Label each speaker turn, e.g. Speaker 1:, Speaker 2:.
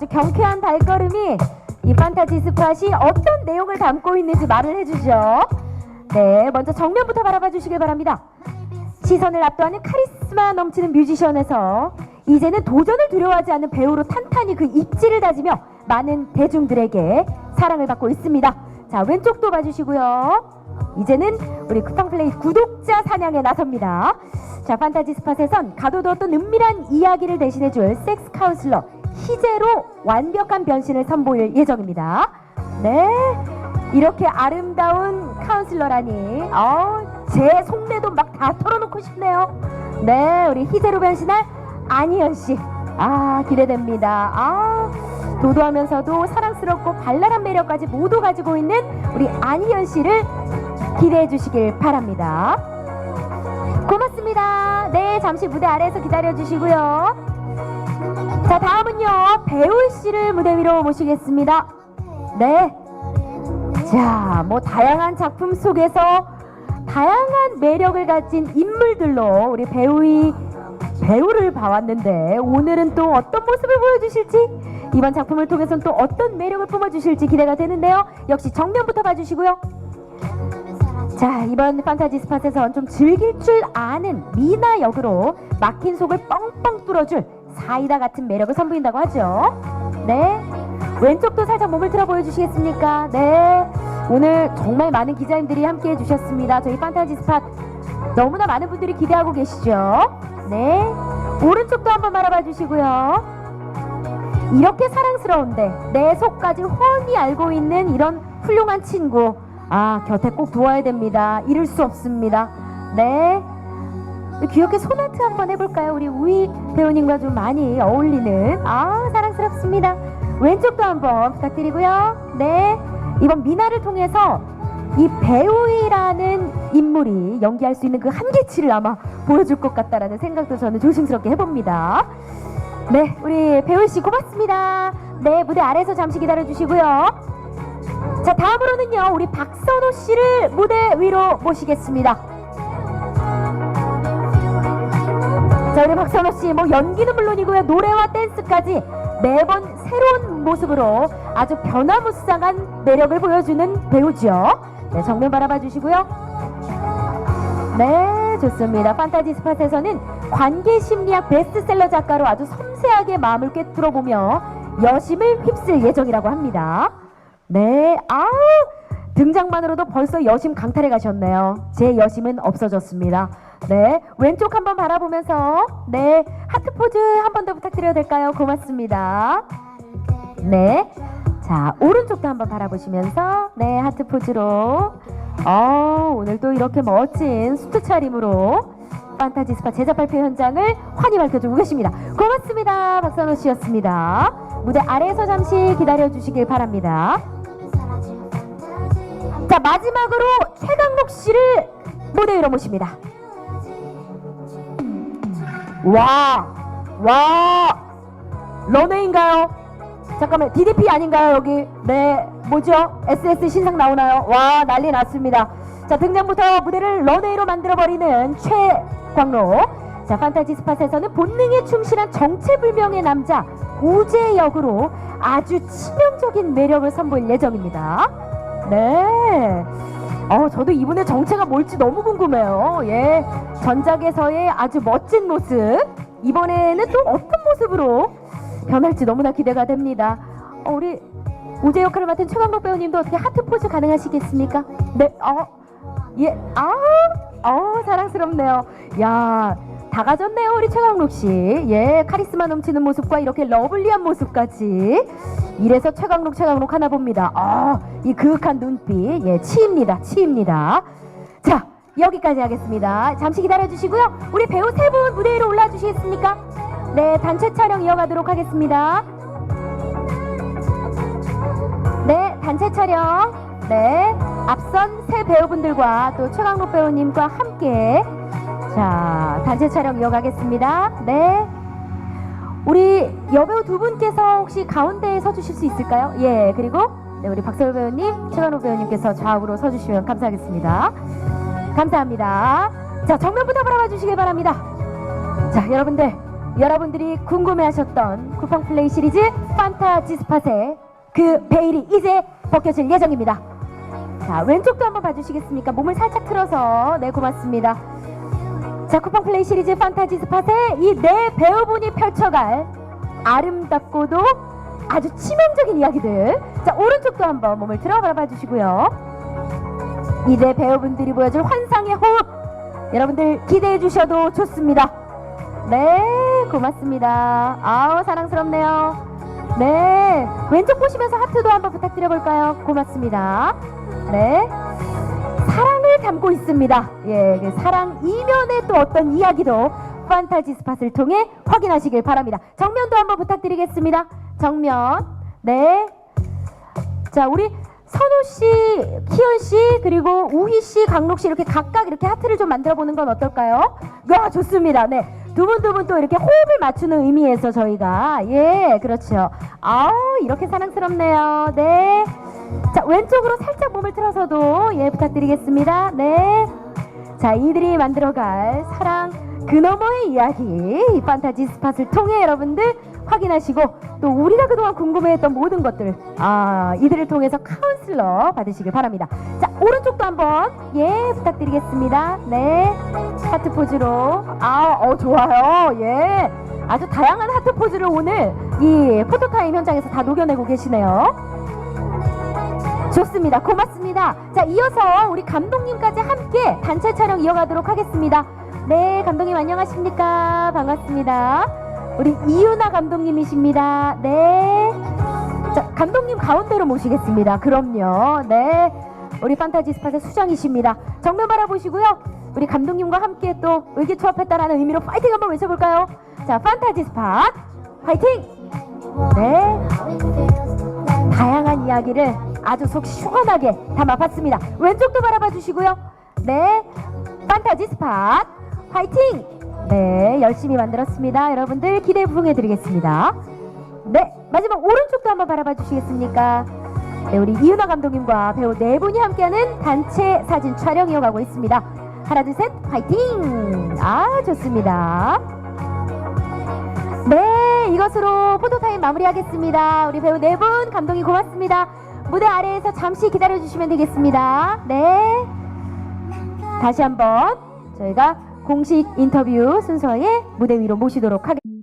Speaker 1: 아주 경쾌한 발걸음이 이 판타지 스팟이 어떤 내용을 담고 있는지 말을 해주죠. 네, 먼저 정면부터 바라봐 주시길 바랍니다. 시선을 압도하는 카리스마 넘치는 뮤지션에서 이제는 도전을 두려워하지 않는 배우로 탄탄히 그 입지를 다지며 많은 대중들에게 사랑을 받고 있습니다. 자, 왼쪽도 봐주시고요. 이제는 우리 쿠팡플레이 구독자 사냥에 나섭니다. 자, 판타지 스팟에선 어떤 은밀한 이야기를 대신해줄 섹스 카운슬러 희재로 완벽한 변신을 선보일 예정입니다. 네, 이렇게 아름다운 카운슬러라니, 어, 제 속내도 막 다 털어놓고 싶네요. 네, 우리 희재로 변신할 안희연 씨, 아 기대됩니다. 아 도도하면서도 사랑스럽고 발랄한 매력까지 모두 가지고 있는 우리 안희연 씨를 기대해 주시길 바랍니다. 고맙습니다. 네, 잠시 무대 아래에서 기다려 주시고요. 자, 다음은요. 배울 씨를 무대 위로 모시겠습니다. 네. 자, 뭐 다양한 작품 속에서 다양한 매력을 가진 인물들로 우리 배우이 배우를 봐왔는데 오늘은 또 어떤 모습을 보여주실지 이번 작품을 통해서는 또 어떤 매력을 뿜어주실지 기대가 되는데요. 역시 정면부터 봐주시고요. 자 이번 판타지 스팟에선 좀 즐길 줄 아는 미나 역으로 막힌 속을 뻥뻥 뚫어줄 사이다 같은 매력을 선보인다고 하죠. 네 왼쪽도 살짝 몸을 틀어 보여주시겠습니까? 네 오늘 정말 많은 기자님들이 함께 해주셨습니다. 저희 판타지 스팟 너무나 많은 분들이 기대하고 계시죠. 네 오른쪽도 한번 바라봐 주시고요. 이렇게 사랑스러운데 내 속까지 훤히 알고 있는 이런 훌륭한 친구 아 곁에 꼭 두어야 됩니다 잃을 수 없습니다 네 귀엽게 소나트 한번 해볼까요 우리 우희 배우님과 좀 많이 어울리는 아 사랑스럽습니다 왼쪽도 한번 부탁드리고요 네 이번 미나를 통해서 이 배우이라는 인물이 연기할 수 있는 그 한계치를 아마 보여줄 것 같다라는 생각도 저는 조심스럽게 해봅니다. 네, 우리 배우 씨 고맙습니다. 네, 무대 아래서 잠시 기다려 주시고요. 자, 다음으로는요, 우리 박선호 씨를 무대 위로 모시겠습니다. 자, 우리 박선호 씨, 뭐 연기는 물론이고요, 노래와 댄스까지 매번 새로운 모습으로 아주 변화무쌍한 매력을 보여주는 배우죠. 네, 정면 바라봐 주시고요. 네, 좋습니다. 판타지 스팟에서는 관계 심리학 베스트셀러 작가로 아주 섬세하게 마음을 꿰뚫어 보며 여심을 휩쓸 예정이라고 합니다. 네, 아우 등장만으로도 벌써 여심 강탈해 가셨네요. 제 여심은 없어졌습니다. 네, 왼쪽 한번 바라보면서 네 하트 포즈 한 번 더 부탁드려도 될까요? 고맙습니다. 네, 자 오른쪽도 한번 바라보시면서 네 하트 포즈로 어, 오늘 또 이렇게 멋진 수트 차림으로 판타지 스파 제작 발표 현장을 환히 밝혀주고 계십니다. 고맙습니다. 박선호 씨였습니다. 무대 아래에서 잠시 기다려 주시길 바랍니다. 자 마지막으로 최강록 씨를 무대 위로 모십니다. 와, 와, 런웨이인가요? 잠깐만, DDP 아닌가요, 여기? 네, 뭐죠? SS 신상 나오나요? 와, 난리 났습니다. 자, 등장부터 무대를 런웨이로 만들어버리는 최광로. 자, 판타지 스팟에서는 본능에 충실한 정체불명의 남자, 우재 역으로 아주 치명적인 매력을 선보일 예정입니다. 네. 어, 저도 이분의 정체가 뭘지 너무 궁금해요. 예. 전작에서의 아주 멋진 모습. 이번에는 또 어떤 모습으로 변할지 너무나 기대가 됩니다. 어, 우리 우재 역할을 맡은 최강록 배우님도 어떻게 하트 포즈 가능하시겠습니까? 네, 어, 예, 아, 어, 사랑스럽네요. 야, 다 가졌네요, 우리 최강록 씨. 예, 카리스마 넘치는 모습과 이렇게 러블리한 모습까지. 이래서 최강록, 최강록 하나 봅니다. 아, 이 그윽한 눈빛, 예, 치입니다, 치입니다. 자, 여기까지 하겠습니다. 잠시 기다려 주시고요. 우리 배우 세 분 무대 위로 올라 주시겠습니까? 네, 단체 촬영 이어가도록 하겠습니다. 네, 단체 촬영. 네, 앞선 세 배우분들과 또 최강록 배우님과 함께 자, 단체 촬영 이어가겠습니다. 네. 우리 여배우 두 분께서 혹시 가운데에 서주실 수 있을까요? 예, 그리고 네, 우리 박서울 배우님, 최강록 배우님께서 좌우로 서주시면 감사하겠습니다. 감사합니다. 자, 정면부터 바라봐 주시길 바랍니다. 자, 여러분들, 여러분들이 궁금해하셨던 쿠팡 플레이 시리즈 판타지 스팟의 그 베일이 이제 벗겨질 예정입니다. 자, 왼쪽도 한번 봐주시겠습니까? 몸을 살짝 틀어서. 네, 고맙습니다. 자, 쿠팡 플레이 시리즈 판타지 스팟에 이 네 배우분이 펼쳐갈 아름답고도 아주 치명적인 이야기들. 자, 오른쪽도 한번 몸을 바라봐 주시고요. 이 네 배우분들이 보여줄 환상의 호흡. 여러분들 기대해 주셔도 좋습니다. 네, 고맙습니다. 아우, 사랑스럽네요. 네, 왼쪽 보시면서 하트도 한번 부탁드려 볼까요? 고맙습니다. 네. 담고 있습니다. 예, 그 사랑 이면의 또 어떤 이야기도 판타지 스팟을 통해 확인하시길 바랍니다. 정면도 한번 부탁드리겠습니다. 정면. 네. 자, 우리 선우 씨, 키연 씨, 그리고 우희 씨, 강록 씨 이렇게 각각 이렇게 하트를 좀 만들어 보는 건 어떨까요? 아, 좋습니다. 네. 두 분 두 분 또 이렇게 호흡을 맞추는 의미에서 저희가 예, 그렇죠. 아우, 이렇게 사랑스럽네요. 네. 자, 왼쪽으로 살짝 몸을 틀어서도 예, 부탁드리겠습니다. 네. 자, 이들이 만들어갈 사랑 그 너머의 이야기 이 판타지 스팟을 통해 여러분들 확인하시고 또 우리가 그동안 궁금해했던 모든 것들 아 이들을 통해서 카운슬러 받으시길 바랍니다. 자 오른쪽도 한번 예 부탁드리겠습니다. 네 하트 포즈로 아어 좋아요 예 아주 다양한 하트 포즈를 오늘 이 포토타임 현장에서 다 녹여내고 계시네요. 좋습니다. 고맙습니다. 자, 이어서 우리 감독님까지 함께 단체 촬영 이어가도록 하겠습니다. 네, 감독님 안녕하십니까? 반갑습니다. 우리 이유나 감독님이십니다. 네. 자, 감독님 가운데로 모시겠습니다. 그럼요. 네. 우리 판타지 스팟의 수장이십니다. 정면 바라보시고요. 우리 감독님과 함께 또 의기투합했다라는 의미로 파이팅 한번 외쳐볼까요? 자, 판타지 스팟 파이팅! 네. 다양한 이야기를 아주 속 시원하게 담아봤습니다. 왼쪽도 바라봐 주시고요. 네, 판타지 스팟 화이팅! 네, 열심히 만들었습니다. 여러분들 기대 부응해 드리겠습니다. 네, 마지막 오른쪽도 한번 바라봐 주시겠습니까? 네, 우리 이윤아 감독님과 배우 네 분이 함께하는 단체 사진 촬영 이어가고 있습니다. 하나, 둘, 셋, 화이팅! 아, 좋습니다. 네, 이것으로 포토타임 마무리하겠습니다. 우리 배우 네 분 감독님 고맙습니다. 무대 아래에서 잠시 기다려 주시면 되겠습니다. 네. 다시 한번 저희가 공식 인터뷰 순서에 무대 위로 모시도록 하겠습니다.